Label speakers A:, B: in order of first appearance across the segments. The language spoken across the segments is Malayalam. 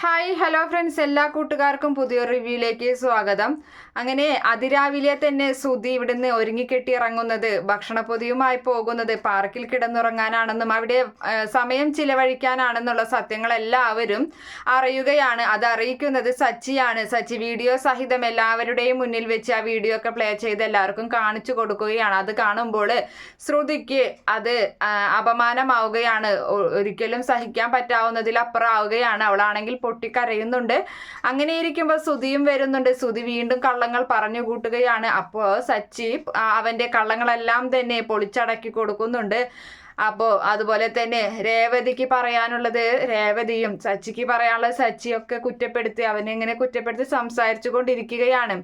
A: ഹായ് ഹലോ ഫ്രണ്ട്സ് എല്ലാ കൂട്ടുകാർക്കും പുതിയൊരു റിവ്യൂയിലേക്ക് സ്വാഗതം. അങ്ങനെ അതിരാവിലെ തന്നെ സുധി ഇവിടുന്ന് ഒരുങ്ങിക്കെട്ടി ഇറങ്ങുന്നത് ഭക്ഷണപ്പൊതിയുമായി പോകുന്നത് പാർക്കിൽ കിടന്നുറങ്ങാനാണെന്നും അവിടെ സമയം ചിലവഴിക്കാനാണെന്നുള്ള സത്യങ്ങൾ എല്ലാവരും അറിയുകയാണ്. അത് അറിയിക്കുന്നത് സച്ചിയാണ്. സച്ചി വീഡിയോ സഹിതം എല്ലാവരുടെയും മുന്നിൽ വെച്ച് ആ വീഡിയോ ഒക്കെ പ്ലേ ചെയ്ത് എല്ലാവർക്കും കാണിച്ചു കൊടുക്കുകയാണ്. അത് കാണുമ്പോൾ ശ്രുതിക്ക് അത് അപമാനമാവുകയാണ്. ഒരിക്കലും സഹിക്കാൻ പറ്റാവുന്നതിൽ അപ്പുറമാവുകയാണ് അവളാണെങ്കിൽ പൊട്ടിക്കരയുന്നുണ്ട്. അങ്ങനെ ഇരിക്കുമ്പോൾ സുധിയും വരുന്നുണ്ട്. സുധി വീണ്ടും കള്ളങ്ങൾ പറഞ്ഞു കൂട്ടുകയാണ്. അപ്പോൾ സച്ചി അവന്റെ കള്ളങ്ങളെല്ലാം തന്നെ പൊളിച്ചടക്കി കൊടുക്കുന്നുണ്ട്. അപ്പോൾ അതുപോലെ തന്നെ രേവതിക്ക് പറയാനുള്ളത് രേവതിയും സച്ചിക്ക് പറയാനുള്ളത് സച്ചിയൊക്കെ കുറ്റപ്പെടുത്തി അവനെ ഇങ്ങനെ കുറ്റപ്പെടുത്തി സംസാരിച്ചു കൊണ്ടിരിക്കുകയാണ്.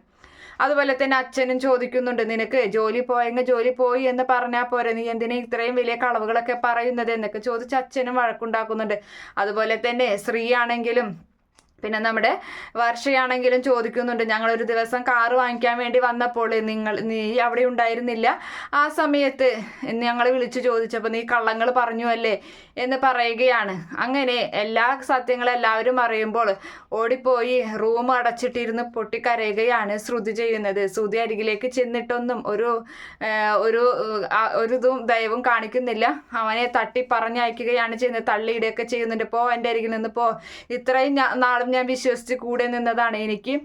A: അതുപോലെ തന്നെ അച്ഛനും ചോദിക്കുന്നുണ്ട് നിനക്ക് ജോലി പോയെങ്കിൽ ജോലി പോയി എന്ന് പറഞ്ഞാൽ പോരെ? നീ എന്തിനാ ഇത്രയും വലിയ കളവുകളൊക്കെ പറയുന്നത്? എന്നൊക്കെ ചോദിച്ച് അച്ഛനും വഴക്കുണ്ടാക്കുന്നുണ്ട്. അതുപോലെ തന്നെ സ്ത്രീ ആണെങ്കിലും പിന്നെ നമ്മുടെ വർഷയാണെങ്കിലും ചോദിക്കുന്നുണ്ട് ഞങ്ങൾ ഒരു ദിവസം കാറ് വാങ്ങിക്കാൻ വേണ്ടി വന്നപ്പോൾ നിങ്ങൾ നീ അവിടെ ഉണ്ടായിരുന്നില്ല? ആ സമയത്ത് ഞങ്ങൾ വിളിച്ചു ചോദിച്ചപ്പോൾ നീ കള്ളങ്ങൾ പറഞ്ഞു അല്ലേ? എന്ന് പറയുകയാണ്. അങ്ങനെ എല്ലാ സത്യങ്ങളും എല്ലാവരും അറിയുമ്പോൾ ഓടിപ്പോയി റൂം അടച്ചിട്ടിരുന്ന് പൊട്ടിക്കരയുകയാണ് ശ്രുതി ചെയ്യുന്നത്. ശ്രുതി അരികിലേക്ക് ചെന്നിട്ടൊന്നും ഒരു ഒരു ഒരു ഇതും ദയവും കാണിക്കുന്നില്ല. അവനെ തട്ടി പറഞ്ഞയക്കുകയാണ് ചെയ്യുന്നത് തള്ളിയിടുകയൊക്കെ ചെയ്യുന്നുണ്ട്. പോ എന്റെ അരികിൽ നിന്ന് പോ. ഇത്രയും നാളും ഞാൻ വിശ്വസിച്ച് കൂടെ നിന്നതാണ്. എനിക്ക്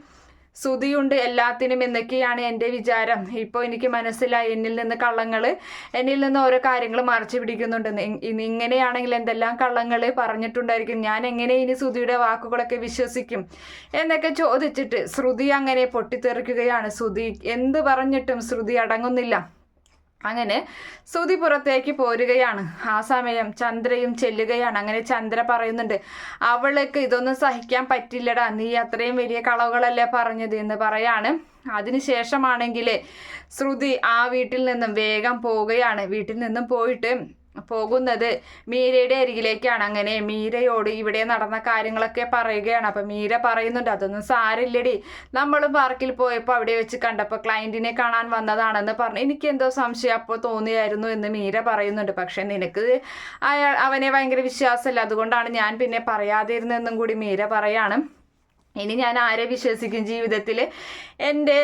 A: സ്തുതിയുണ്ട് എല്ലാത്തിനും എന്നൊക്കെയാണ് എന്റെ വിചാരം. ഇപ്പോൾ എനിക്ക് മനസ്സിലായി എന്നിൽ നിന്ന് കള്ളങ്ങൾ എന്നിൽ നിന്ന് ഓരോ കാര്യങ്ങൾ മറച്ചു പിടിക്കുന്നുണ്ട്. ഇങ്ങനെയാണെങ്കിൽ എന്തെല്ലാം കള്ളങ്ങൾ പറഞ്ഞിട്ടുണ്ടായിരിക്കും? ഞാൻ എങ്ങനെ ഇനി ശ്രുതിയുടെ വാക്കുകളൊക്കെ വിശ്വസിക്കും? എന്നൊക്കെ ചോദിച്ചിട്ട് ശ്രുതി അങ്ങനെ പൊട്ടിത്തെറിക്കുകയാണ്. ശ്രുതി എന്ത് പറഞ്ഞിട്ടും ശ്രുതി അടങ്ങുന്നില്ല. അങ്ങനെ സുതി പുറത്തേക്ക് പോരുകയാണ്. ആ സമയം ചന്ദ്രയും ചെല്ലുകയാണ്. അങ്ങനെ ചന്ദ്ര പറയുന്നുണ്ട് അവൾക്ക് ഇതൊന്നും സഹിക്കാൻ പറ്റില്ലടാ. നീ അത്രയും വലിയ കളവുകളല്ലേ പറഞ്ഞത്? എന്ന് പറയാണ്. അതിനുശേഷമാണെങ്കിൽ ശ്രുതി ആ വീട്ടിൽ നിന്നും വേഗം പോവുകയാണ്. വീട്ടിൽ നിന്നും പോയിട്ട് പോകുന്നത്. മീരയുടെ അരികിലേക്കാണ്. അങ്ങനെ മീരയോട് ഇവിടെ നടന്ന കാര്യങ്ങളൊക്കെ പറയുകയാണ്. അപ്പം മീര പറയുന്നുണ്ട് അതൊന്നും സാരില്ലടി നമ്മൾ പാർക്കിൽ പോയപ്പോൾ അവിടെ വെച്ച് കണ്ടപ്പോൾ ക്ലയന്റിനെ കാണാൻ വന്നതാണെന്ന് പറഞ്ഞു. എനിക്ക് എന്തോ സംശയം അപ്പോൾ തോന്നിയായിരുന്നു എന്ന് മീര പറയുന്നുണ്ട്. പക്ഷേ നിനക്ക് അയാൾ അവനെ ഭയങ്കര വിശ്വാസമല്ല. അതുകൊണ്ടാണ് ഞാൻ പിന്നെ പറയാതിരുന്നെന്നും കൂടി മീര പറയാണ്. ഇനി ഞാൻ ആരെ വിശ്വസിക്കും ജീവിതത്തിൽ എന്റെ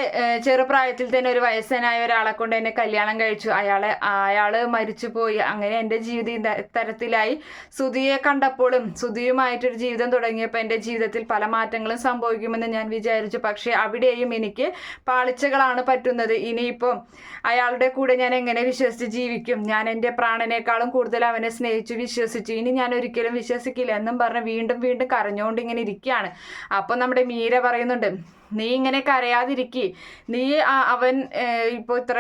A: ചെറുപ്രായത്തിൽ തന്നെ ഒരു വയസ്സനായ ഒരാളെ കൊണ്ട് എന്നെ കല്യാണം കഴിച്ചു. അയാളെ അയാൾ മരിച്ചുപോയി. അങ്ങനെ എന്റെ ജീവിതം തരത്തിലായി. സുധിയെ കണ്ടപ്പോഴും സുധിയുമായിട്ടൊരു ജീവിതം തുടങ്ങിയപ്പോൾ എന്റെ ജീവിതത്തിൽ പല മാറ്റങ്ങളും സംഭവിക്കുമെന്ന് ഞാൻ വിചാരിച്ചു. പക്ഷേ അവിടെയും എനിക്ക് പാളിച്ചകളാണ് പറ്റുന്നത്. ഇനിയിപ്പം അയാളുടെ കൂടെ ഞാൻ എങ്ങനെ വിശ്വസിച്ച് ജീവിക്കും? ഞാൻ എന്റെ പ്രാണനേക്കാളും കൂടുതൽ അവനെ സ്നേഹിച്ചു വിശ്വസിച്ചു. ഇനി ഞാൻ ഒരിക്കലും വിശ്വസിക്കില്ല എന്നും പറഞ്ഞ് വീണ്ടും വീണ്ടും കരഞ്ഞുകൊണ്ട് ഇങ്ങനെ ഇരിക്കുകയാണ് അപ്പം നമ്മുടെ മീര പറയുന്നുണ്ട് നീ ഇങ്ങനെ കരയാതിരിക്കി. നീ അവൻ ഇപ്പോൾ ഇത്ര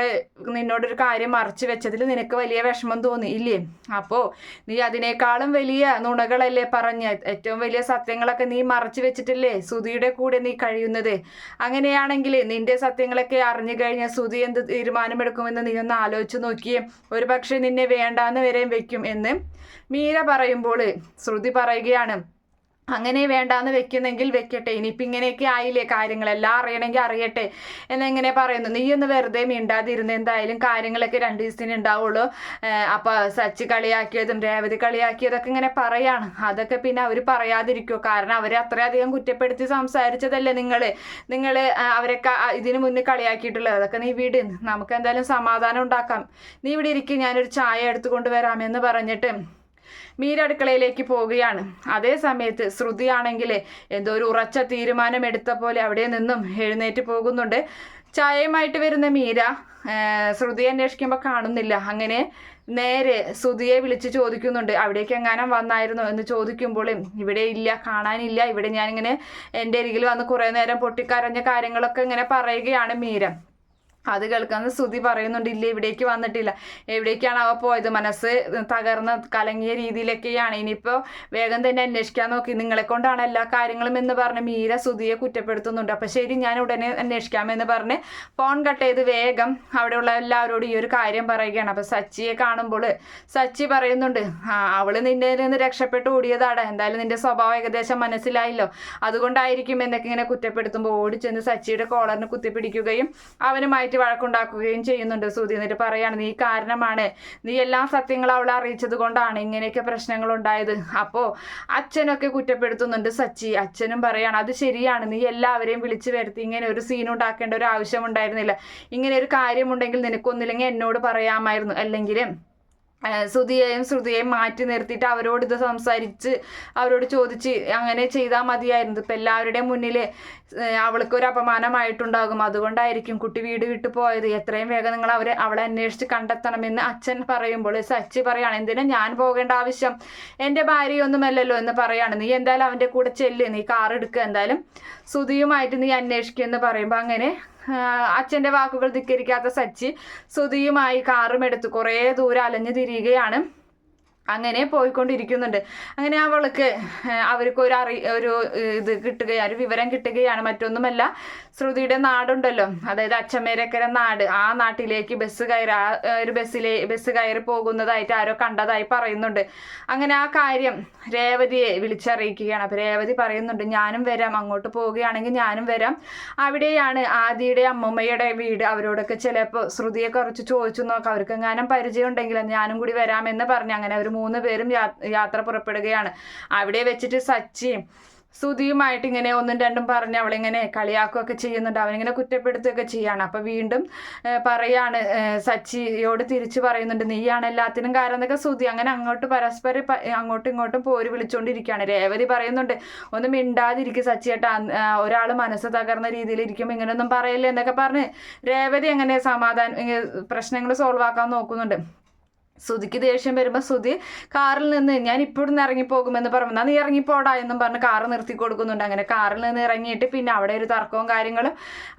A: നിന്നോടൊരു കാര്യം മറച്ചു വെച്ചതിൽ നിനക്ക് വലിയ വിഷമം തോന്നി ഇല്ലേ? അപ്പോൾ നീ അതിനേക്കാളും വലിയ നുണകളല്ലേ പറഞ്ഞ് ഏറ്റവും വലിയ സത്യങ്ങളൊക്കെ നീ മറച്ചു വെച്ചിട്ടില്ലേ സുധിയുടെ കൂടെ നീ കഴിയുന്നത്? അങ്ങനെയാണെങ്കിൽ നിന്റെ സത്യങ്ങളൊക്കെ അറിഞ്ഞു കഴിഞ്ഞാൽ സുധി എന്ത് തീരുമാനമെടുക്കുമെന്ന് നീ ഒന്ന് ആലോചിച്ച് നോക്കിയേ. ഒരു പക്ഷേ നിന്നെ വേണ്ടാന്ന് വരെയും വെക്കും എന്ന് മീര പറയുമ്പോൾ ശ്രുതി പറയുകയാണ് അങ്ങനെ വേണ്ടാന്ന് വെക്കുന്നെങ്കിൽ വെക്കട്ടെ. ഇനിയിപ്പോൾ ഇങ്ങനെയൊക്കെ ആയില്ലേ കാര്യങ്ങളെല്ലാം അറിയണമെങ്കിൽ അറിയട്ടെ എന്നെങ്ങനെ പറയുന്നു. നീ ഒന്ന് വെറുതെ മിണ്ടാതിരുന്ന് എന്തായാലും കാര്യങ്ങളൊക്കെ രണ്ട് ദിവസത്തിന് ഉണ്ടാവുള്ളൂ. അപ്പോൾ സച്ചി കളിയാക്കിയതും രേവതി കളിയാക്കിയതൊക്കെ ഇങ്ങനെ പറയാണ്. അതൊക്കെ പിന്നെ അവർ പറയാതിരിക്കുമോ കാരണം അവരെ അത്രയധികം കുറ്റപ്പെടുത്തി സംസാരിച്ചതല്ലേ നിങ്ങൾ നിങ്ങൾ അവരൊക്കെ ഇതിനു മുന്നേ കളിയാക്കിയിട്ടുള്ളത്. അതൊക്കെ നീ വിട്. നമുക്ക് എന്തായാലും സമാധാനം ഉണ്ടാക്കാം. നീ ഇവിടെ ഇരിക്കും. ഞാനൊരു ചായ എടുത്തുകൊണ്ട് വരാമെന്ന് പറഞ്ഞിട്ട് മീര അടുക്കളയിലേക്ക് പോവുകയാണ്. അതേ സമയത്ത് ശ്രുതിയാണെങ്കിൽ എന്തോ ഒരു ഉറച്ച തീരുമാനം എടുത്ത പോലെ അവിടെ നിന്നും എഴുന്നേറ്റ് പോകുന്നുണ്ട്. ചായയുമായിട്ട് വരുന്ന മീര ശ്രുതി അന്വേഷിക്കുമ്പോൾ കാണുന്നില്ല. അങ്ങനെ നേരെ ശ്രുതിയെ വിളിച്ച് ചോദിക്കുന്നുണ്ട്. അവിടേക്ക് എങ്ങാനും വന്നായിരുന്നു? എന്ന് ചോദിക്കുമ്പോഴും ഇവിടെ ഇല്ല കാണാനില്ല. ഇവിടെ ഞാനിങ്ങനെ എന്റെ അരികിൽ വന്ന് കുറേ നേരം പൊട്ടിക്കരഞ്ഞ കാര്യങ്ങളൊക്കെ ഇങ്ങനെ പറയുകയാണ് മീര. അത് കേൾക്കുന്ന ശ്രുതി പറയുന്നുണ്ട് ഇല്ല ഇവിടേക്ക് വന്നിട്ടില്ല. എവിടേക്കാണ് അവ പോയത്? മനസ്സ് തകർന്ന കലങ്ങിയ രീതിയിലൊക്കെയാണ്. ഇനിയിപ്പോൾ വേഗം തന്നെ അന്വേഷിക്കാൻ നോക്കി. നിങ്ങളെ കൊണ്ടാണ് എല്ലാ കാര്യങ്ങളും എന്ന് പറഞ്ഞ് മീര ശ്രുതിയെ കുറ്റപ്പെടുത്തുന്നുണ്ട്. അപ്പം ശരി ഞാൻ ഉടനെ അന്വേഷിക്കാമെന്ന് പറഞ്ഞ് ഫോൺ കട്ട് ചെയ്ത് വേഗം അവിടെയുള്ള എല്ലാവരോടും ഈ ഒരു കാര്യം പറയുകയാണ്. അപ്പം സച്ചിയെ കാണുമ്പോൾ സച്ചി പറയുന്നുണ്ട് ആ അവൾ നിന്റെ നിന്ന് രക്ഷപ്പെട്ട് ഓടിയതാണ് എന്തായാലും നിന്റെ സ്വഭാവം ഏകദേശം മനസ്സിലായല്ലോ. അതുകൊണ്ടായിരിക്കും എന്നൊക്കെ ഇങ്ങനെ കുറ്റപ്പെടുത്തുമ്പോൾ ഓടിച്ചെന്ന് സച്ചിയുടെ കോളറിന് കുത്തിപ്പിടിക്കുകയും അവനുമായിട്ട് സുതിയുമായിട്ട് വഴക്കുണ്ടാക്കുകയും ചെയ്യുന്നുണ്ട്. സുധി എന്നിട്ട് പറയാണ് നീ കാരണമാണ്. നീ എല്ലാ സത്യങ്ങളും അവളെ അറിയിച്ചത് കൊണ്ടാണ് ഇങ്ങനെയൊക്കെ പ്രശ്നങ്ങൾ ഉണ്ടായത്. അപ്പോ അച്ഛനൊക്കെ കുറ്റപ്പെടുത്തുന്നുണ്ട് സച്ചി. അച്ഛനും പറയാണ് അത് ശരിയാണ്. നീ എല്ലാവരെയും വിളിച്ചു വരുത്തി. ഇങ്ങനെ ഒരു സീൻ ഉണ്ടാക്കേണ്ട ഒരു ആവശ്യം ഉണ്ടായിരുന്നില്ല. ഇങ്ങനെ ഒരു കാര്യമുണ്ടെങ്കിൽ നിനക്കൊന്നില്ലെങ്കിൽ എന്നോട് പറയാമായിരുന്നു. അല്ലെങ്കിൽ ശ്രുതിയെയും ശ്രുതിയെയും മാറ്റി നിർത്തിയിട്ട് അവരോട് ഇത് സംസാരിച്ച് അവരോട് ചോദിച്ച് അങ്ങനെ ചെയ്താൽ മതിയായിരുന്നു. ഇപ്പം എല്ലാവരുടെയും മുന്നിൽ അവൾക്ക് ഒരു അപമാനമായിട്ടുണ്ടാകും. അതുകൊണ്ടായിരിക്കും കുട്ടി വീട് വിട്ടു പോയത്. എത്രയും വേഗം നിങ്ങൾ അവരെ അവളെ അന്വേഷിച്ച് കണ്ടെത്തണമെന്ന് അച്ഛൻ പറയുമ്പോൾ സച്ചി പറയാണ് എന്തിനാ ഞാൻ പോകേണ്ട ആവശ്യം? എന്റെ ഭാര്യയൊന്നുമല്ലല്ലോ എന്ന് പറയാണ്. നീ എന്തായാലും അവന്റെ കൂടെ ചെല്ല്. നീ കാർ എടുക്കുക എന്തായാലും ശ്രുതിയുമായിട്ട് നീ അന്വേഷിക്കുക എന്ന് പറയുമ്പോൾ അങ്ങനെ അച്ഛന്റെ വാക്കുകൾ ധിക്കരിക്കാത്ത സച്ചി സുധിയുമായി കാറും എടുത്ത് കുറേ ദൂരം അലഞ്ഞു തിരിയുകയാണ്. അങ്ങനെ പോയിക്കൊണ്ടിരിക്കുന്നുണ്ട്. അങ്ങനെ അവൾക്ക് അവർക്ക് ഒരു അറി ഒരു ഇത് കിട്ടുകയാണ് ഒരു വിവരം കിട്ടുകയാണ്. മറ്റൊന്നുമല്ല ശ്രുതിയുടെ നാടുണ്ടല്ലോ. അതായത് അച്ചമേരക്കര നാട്. ആ നാട്ടിലേക്ക് ബസ് കയറി ആ ഒരു ബസ്സിലെ ബസ് കയറി പോകുന്നതായിട്ട് ആരോ കണ്ടതായി പറയുന്നുണ്ട്. അങ്ങനെ ആ കാര്യം രേവതിയെ വിളിച്ചറിയിക്കുകയാണ്. അപ്പം രേവതി പറയുന്നുണ്ട് ഞാനും വരാം. അങ്ങോട്ട് പോവുകയാണെങ്കിൽ ഞാനും വരാം. അവിടെയാണ് ആദിയുടെ അമ്മമ്മയുടെ വീട്. അവരോടൊക്കെ ചിലപ്പോൾ ശ്രുതിയെ കുറച്ച് ചോദിച്ചു നോക്കാം. അവർക്ക് എങ്ങാനും പരിചയം ഉണ്ടെങ്കിൽ ഞാനും കൂടി വരാമെന്ന് പറഞ്ഞ് അങ്ങനെ അവർ മൂന്ന് പേരും യാത്ര പുറപ്പെടുകയാണ്. അവിടെ വെച്ചിട്ട് സച്ചി സുധിയുമായിട്ട് ഇങ്ങനെ ഒന്നും രണ്ടും പറഞ്ഞ് അവളിങ്ങനെ കളിയാക്കുകയൊക്കെ ചെയ്യുന്നുണ്ട്. അവനിങ്ങനെ കുറ്റപ്പെടുത്തുകയൊക്കെ ചെയ്യാണ്. അപ്പം വീണ്ടും പറയാണ് സച്ചിയോട് തിരിച്ചു പറയുന്നുണ്ട് നീയാണ് എല്ലാത്തിനും കാരണം എന്നൊക്കെ സുധി അങ്ങനെ അങ്ങോട്ട് പരസ്പരം അങ്ങോട്ടും ഇങ്ങോട്ടും പോര് വിളിച്ചുകൊണ്ടിരിക്കുകയാണ് രേവതി പറയുന്നുണ്ട് ഒന്നും മിണ്ടാതിരിക്കും സച്ചിയേട്ടാ. ഒരാൾ മനസ്സ് തകർന്ന രീതിയിൽ ഇരിക്കുമ്പോൾ ഇങ്ങനെയൊന്നും പറയില്ലേ എന്നൊക്കെ പറഞ്ഞ് രേവതി അങ്ങനെ സമാധാനം പ്രശ്നങ്ങൾ സോൾവ് ആക്കാൻ നോക്കുന്നുണ്ട്. സുധിക്ക് ദേഷ്യം വരുമ്പോൾ സുതി കാറിൽ നിന്ന് ഞാൻ ഇപ്പോഴും ഇറങ്ങിപ്പോകുമെന്ന് പറഞ്ഞു നീ ഇറങ്ങിപ്പോടാ എന്നും പറഞ്ഞ് കാറ് നിർത്തി കൊടുക്കുന്നുണ്ട്. അങ്ങനെ കാറിൽ നിന്ന് ഇറങ്ങിയിട്ട് പിന്നെ അവിടെ ഒരു തർക്കവും കാര്യങ്ങളും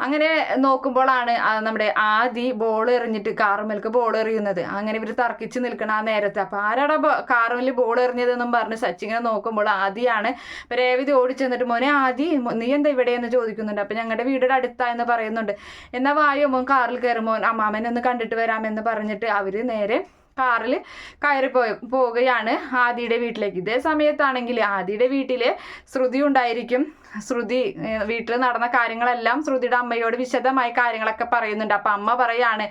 A: അങ്ങനെ നോക്കുമ്പോഴാണ് നമ്മുടെ ആദി ബോൾ എറിഞ്ഞിട്ട് കാറുമേൽക്ക് ബോൾ എറിയുന്നത്. അങ്ങനെ ഇവർ തർക്കിച്ച് നിൽക്കണം ആ നേരത്തെ. അപ്പോൾ ആരാടാ കാറുമേൽ ബോൾ എറിഞ്ഞതെന്നും പറഞ്ഞ് സച്ചിങ്ങനെ നോക്കുമ്പോൾ ആദിയാണ് രേവതി ഓടിച്ചെന്നിട്ട് മോനെ ആദി നീ എന്താ ഇവിടെയെന്ന് ചോദിക്കുന്നുണ്ട്? അപ്പോൾ ഞങ്ങളുടെ വീടിന്റെ അടുത്താ എന്ന് പറയുന്നുണ്ട്. എന്നാൽ വായോ മോൻ കാറിൽ കയറുമോ അമ്മാമനെ ഒന്ന് കണ്ടിട്ട് വരാമെന്ന് പറഞ്ഞിട്ട് അവർ നേരെ കാറിൽ കയറി പോയി പോവുകയാണ് ആദിയുടെ വീട്ടിലേക്ക്. ഇതേ സമയത്താണെങ്കിൽ ആദിയുടെ വീട്ടിൽ ശ്രുതി ഉണ്ടായിരിക്കും. ശ്രുതി വീട്ടിൽ നടന്ന കാര്യങ്ങളെല്ലാം ശ്രുതിയുടെ അമ്മയോട് വിശദമായി കാര്യങ്ങളൊക്കെ പറയുന്നുണ്ട്. അപ്പം അമ്മ പറയാണ്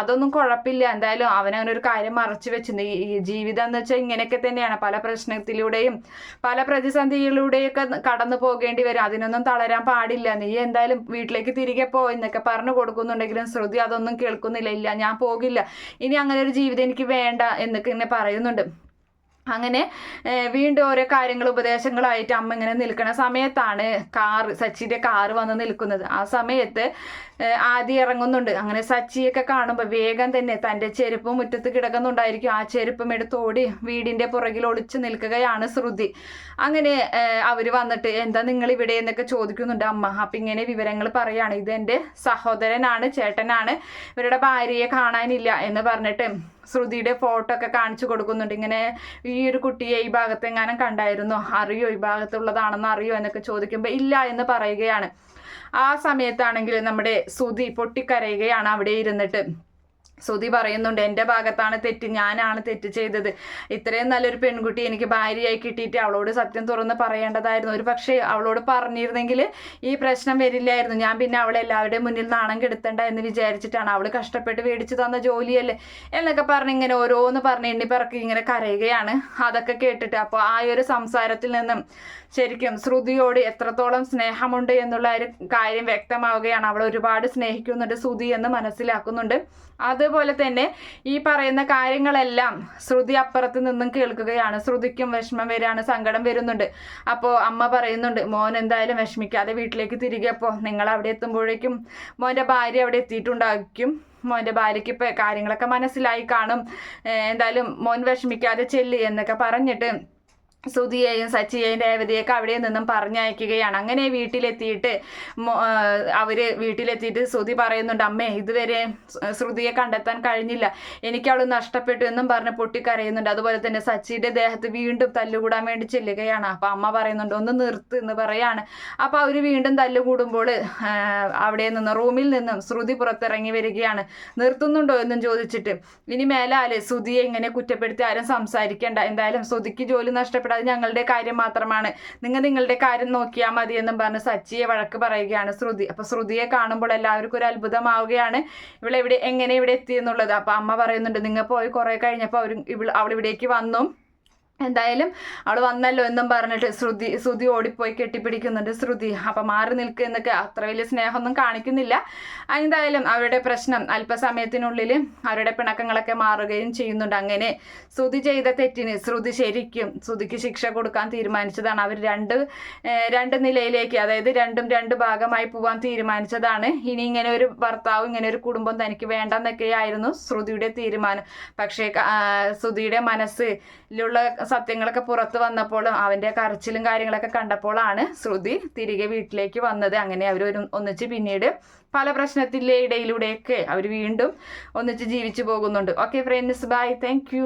A: അതൊന്നും കുഴപ്പമില്ല. എന്തായാലും അവനങ്ങനെ ഒരു കാര്യം മറച്ചു വെച്ചു ഈ ജീവിതം എന്ന് വെച്ചാൽ ഇങ്ങനെയൊക്കെ തന്നെയാണ്. പല പ്രശ്നത്തിലൂടെയും പല പ്രതിസന്ധിയിലൂടെയൊക്കെ കടന്നു പോകേണ്ടി വരും. അതിനൊന്നും തളരാൻ പാടില്ല. നീ എന്തായാലും വീട്ടിലേക്ക് തിരികെ പോ എന്നൊക്കെ പറഞ്ഞു കൊടുക്കുന്നുണ്ടെങ്കിലും ശ്രുതി അതൊന്നും കേൾക്കുന്നില്ല. ഇല്ല ഞാൻ പോകില്ല. ഇനി അങ്ങനെ ഒരു ജീവിതം എനിക്ക് വേണ്ട എന്നൊക്കെ ഇങ്ങനെ പറയുന്നുണ്ട്. അങ്ങനെ വീണ്ടും ഓരോ കാര്യങ്ങൾ ഉപദേശങ്ങളായിട്ട് അമ്മ ഇങ്ങനെ നിൽക്കുന്ന സമയത്താണ് കാർ സച്ചിന്റെ കാർ വന്ന് നിൽക്കുന്നത്. ആ സമയത്ത് ആദ്യം ഇറങ്ങുന്നുണ്ട്. അങ്ങനെ സച്ചിയൊക്കെ കാണുമ്പോൾ വേഗം തന്നെ തന്റെ ചെരുപ്പ് മുറ്റത്ത് കിടക്കുന്നുണ്ടായിരിക്കും. ആ ചെരുപ്പം എടുത്ത് ഓടി വീടിന്റെ പുറകിൽ ഒളിച്ച് നിൽക്കുകയാണ് ശ്രുതി. അങ്ങനെ അവർ വന്നിട്ട് എന്താ നിങ്ങൾ ഇവിടെ? എന്നൊക്കെ ചോദിക്കുന്നുണ്ട് അമ്മ. അപ്പം ഇങ്ങനെ വിവരങ്ങൾ പറയാണ്. എന്റെ സഹോദരനാണ് ചേട്ടനാണ്. ഇവരുടെ ഭാര്യയെ കാണാനില്ല എന്ന് പറഞ്ഞിട്ട് ശ്രുതിയുടെ ഫോട്ടോ ഒക്കെ കാണിച്ചു കൊടുക്കുന്നുണ്ട്. ഇങ്ങനെ ഈ ഒരു കുട്ടിയെ ഈ ഭാഗത്ത് എങ്ങാനും കണ്ടായിരുന്നോ? അറിയോ? ഈ ഭാഗത്തുള്ളതാണെന്ന് അറിയോ? എന്നൊക്കെ ചോദിക്കുമ്പോൾ ഇല്ല എന്ന് പറയുകയാണ്. ആ സമയത്താണെങ്കിൽ നമ്മുടെ ശ്രുതി പൊട്ടിക്കരയുകയാണ് അവിടെ ഇരുന്നിട്ട്. സുതി പറയുന്നുണ്ട് എന്റെ ഭാഗത്താണ് തെറ്റ് ഞാനാണ് തെറ്റ് ചെയ്തത്. ഇത്രയും നല്ലൊരു പെൺകുട്ടി എനിക്ക് ഭാര്യയായി കിട്ടിയിട്ട് അവളോട് സത്യം തുറന്ന് പറയേണ്ടതായിരുന്നു. ഒരു പക്ഷേ അവളോട് പറഞ്ഞിരുന്നെങ്കിൽ ഈ പ്രശ്നം വരില്ലായിരുന്നു. ഞാൻ പിന്നെ അവളെ എല്ലാവരുടെയും മുന്നിൽ നാണം കെടുത്തണ്ട എന്ന് വിചാരിച്ചിട്ടാണ് അവൾ കഷ്ടപ്പെട്ട് മേടിച്ചു തന്ന ജോലിയല്ലേ? എന്നൊക്കെ പറഞ്ഞ് ഇങ്ങനെ ഓരോന്ന് പറഞ്ഞ് എണ്ണിപ്പറക്കി ഇങ്ങനെ കരയുകയാണ്. അതൊക്കെ കേട്ടിട്ട് അപ്പോൾ ആ ഒരു സംസാരത്തിൽ നിന്നും ശരിക്കും ശ്രുതിയോട് എത്രത്തോളം സ്നേഹമുണ്ട് എന്നുള്ള ഒരു കാര്യം വ്യക്തമാവുകയാണ്. അവൾ ഒരുപാട് സ്നേഹിക്കുന്നുണ്ട് ശ്രുതി എന്ന് മനസ്സിലാക്കുന്നുണ്ട്. അതുപോലെ തന്നെ ഈ പറയുന്ന കാര്യങ്ങളെല്ലാം ശ്രുതി അപ്പുറത്ത് നിന്നും കേൾക്കുകയാണ്. ശ്രുതിക്കും വിഷമം വരികയാണ് സങ്കടം വരുന്നുണ്ട്. അപ്പോൾ അമ്മ പറയുന്നുണ്ട് മോൻ എന്തായാലും വിഷമിക്കാതെ വീട്ടിലേക്ക് തിരികെ പോ. നിങ്ങൾ അവിടെ എത്തുമ്പോഴേക്കും മോന്റെ ഭാര്യ അവിടെ എത്തിയിട്ടുണ്ടായിരിക്കും. മോന്റെ ഭാര്യയ്ക്ക് ഇപ്പോൾ കാര്യങ്ങളൊക്കെ മനസ്സിലായി കാണും. എന്തായാലും മോൻ വിഷമിക്കാതെ ചെല്ലി എന്നൊക്കെ പറഞ്ഞിട്ട് സുധിയെയും സച്ചിയെയും രേവതിയൊക്കെ അവിടെ നിന്നും പറഞ്ഞയക്കുകയാണ്. അങ്ങനെ വീട്ടിലെത്തിയിട്ട് അവർ വീട്ടിലെത്തിയിട്ട് സുധി പറയുന്നുണ്ട് അമ്മേ ഇതുവരെ ശ്രുതിയെ കണ്ടെത്താൻ കഴിഞ്ഞില്ല. എനിക്ക് അവൾ നഷ്ടപ്പെട്ടു എന്നും പറഞ്ഞ് പൊട്ടിക്കരയുന്നുണ്ട്. അതുപോലെ തന്നെ സച്ചിയുടെ ദേഹത്ത് വീണ്ടും തല്ലുകൂടാൻ വേണ്ടി ചെല്ലുകയാണ്. അപ്പം അമ്മ പറയുന്നുണ്ട് ഒന്ന് നിർത്ത് എന്ന് പറയാണ്. അപ്പോൾ അവർ വീണ്ടും തല്ലുകൂടുമ്പോൾ അവിടെ നിന്ന് റൂമിൽ നിന്നും ശ്രുതി പുറത്തിറങ്ങി വരികയാണ്. നിർത്തുന്നുണ്ടോ? എന്നും ചോദിച്ചിട്ട്. ഇനി മേലാൽ ശ്രുതിയെ ഇങ്ങനെ കുറ്റപ്പെടുത്തി ആരും സംസാരിക്കേണ്ട. എന്തായാലും ശ്രുതിക്ക് ജോലി നഷ്ടപ്പെട്ട ഇവിടെ ഞങ്ങളുടെ കാര്യം മാത്രമാണ്. നിങ്ങൾ നിങ്ങളുടെ കാര്യം നോക്കിയാൽ മതി എന്നും പറഞ്ഞ് സച്ചിയെ വഴക്ക് പറയുകയാണ് ശ്രുതി. അപ്പോൾ ശ്രുതിയെ കാണുമ്പോൾ എല്ലാവർക്കും ഒരു അത്ഭുതമാവുകയാണ് എവിടെ എങ്ങനെ ഇവിടെ എത്തി എന്നുള്ളത്. അപ്പോൾ അമ്മ പറയുന്നുണ്ട് നിങ്ങൾ പോയി കുറേ കഴിഞ്ഞപ്പോൾ അവർ ഇവൾ അവൾ ഇവിടേക്ക് വന്നു. എന്തായാലും അവൾ വന്നല്ലോ എന്നും പറഞ്ഞിട്ട് ശ്രുതി ശ്രുതി ഓടിപ്പോയി കെട്ടിപ്പിടിക്കുന്നുണ്ട് ശ്രുതി. അപ്പം മാറി നിൽക്കുക എന്നൊക്കെ അത്ര വലിയ സ്നേഹമൊന്നും കാണിക്കുന്നില്ല. എന്തായാലും അവരുടെ പ്രശ്നം അല്പസമയത്തിനുള്ളിൽ അവരുടെ പിണക്കങ്ങളൊക്കെ മാറുകയും ചെയ്യുന്നുണ്ട്. അങ്ങനെ ശ്രുതി ചെയ്ത തെറ്റിന് ശ്രുതി ശരിക്കും ശ്രുതിക്ക് ശിക്ഷ കൊടുക്കാൻ തീരുമാനിച്ചതാണ്. അവർ രണ്ട് രണ്ട് നിലയിലേക്ക് അതായത് രണ്ടും രണ്ട് ഭാഗമായി പോവാൻ തീരുമാനിച്ചതാണ്. ഇനി ഇങ്ങനെ ഒരു ഭർത്താവ് ഇങ്ങനെ ഒരു കുടുംബം തനിക്ക് വേണ്ടെന്നൊക്കെയായിരുന്നു ശ്രുതിയുടെ തീരുമാനം. പക്ഷേ ശ്രുതിയുടെ മനസ്സിലുള്ള സത്യങ്ങളൊക്കെ പുറത്ത് വന്നപ്പോൾ അവന്റെ കരച്ചിലും കാര്യങ്ങളൊക്കെ കണ്ടപ്പോഴാണ് ശ്രുതി തിരികെ വീട്ടിലേക്ക് വന്നത്. അങ്ങനെ അവർ ഒന്നിച്ച് പിന്നീട് പല പ്രശ്നത്തിന്റെ ഇടയിലൂടെയൊക്കെ അവർ വീണ്ടും ഒന്നിച്ച് ജീവിച്ചു പോകുന്നുണ്ട്. Okay friends bye thank